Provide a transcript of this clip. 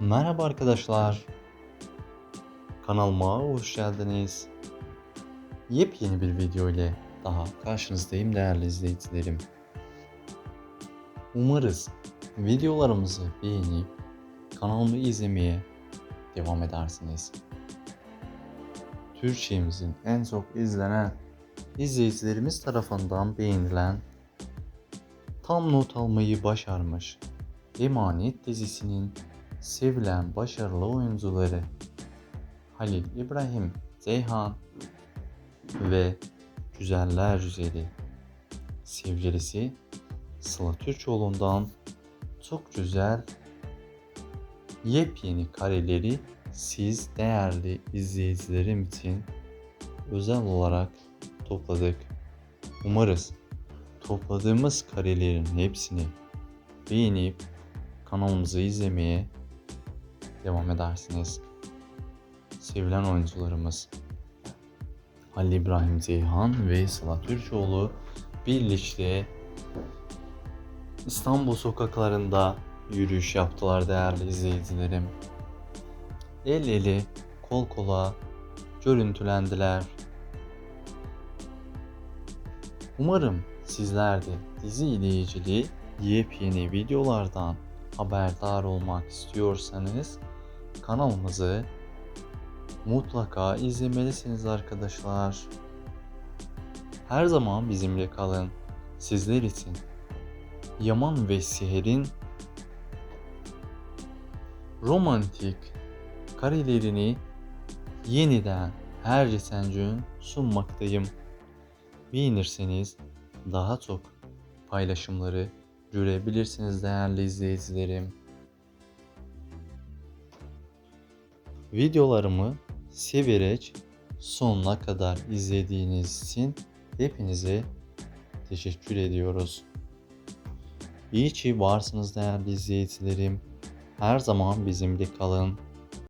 Merhaba arkadaşlar. Kanalıma hoş geldiniz. Yepyeni bir video ile daha karşınızdayım değerli izleyicilerim. Umarız videolarımızı beğenip kanalımı izlemeye devam edersiniz. Türkçemizin en çok izlenen izleyicilerimiz tarafından beğenilen tam not almayı başarmış Emanet dizisinin sevilen başarılı oyuncuları Halil İbrahim Ceyhan ve Güzeller Güzeli sevgilisi Sıla Türkoğlu'ndan çok güzel yepyeni kareleri siz değerli izleyicilerim için özel olarak topladık. Umarız topladığımız karelerin hepsini beğenip kanalımızı izlemeye devam edersiniz. Sevilen oyuncularımız Halil İbrahim Ceyhan ve Sıla Türkoğlu birlikte İstanbul sokaklarında yürüyüş yaptılar değerli izleyicilerim. El ele, kol kola görüntülendiler. Umarım sizler de dizi ile ilgili yepyeni videolardan haberdar olmak istiyorsanız kanalımızı mutlaka izlemelisiniz arkadaşlar. Her zaman bizimle kalın. Sizler için Yaman ve Seher'in romantik karelerini yeniden her geçen gün sunmaktayım. Beğenirseniz daha çok paylaşımları görebilirsiniz değerli izleyicilerim. Videolarımı severek sonuna kadar izlediğiniz için hepinize teşekkür ediyoruz. İyi ki varsınız değerli izleyicilerim. Her zaman bizimle kalın.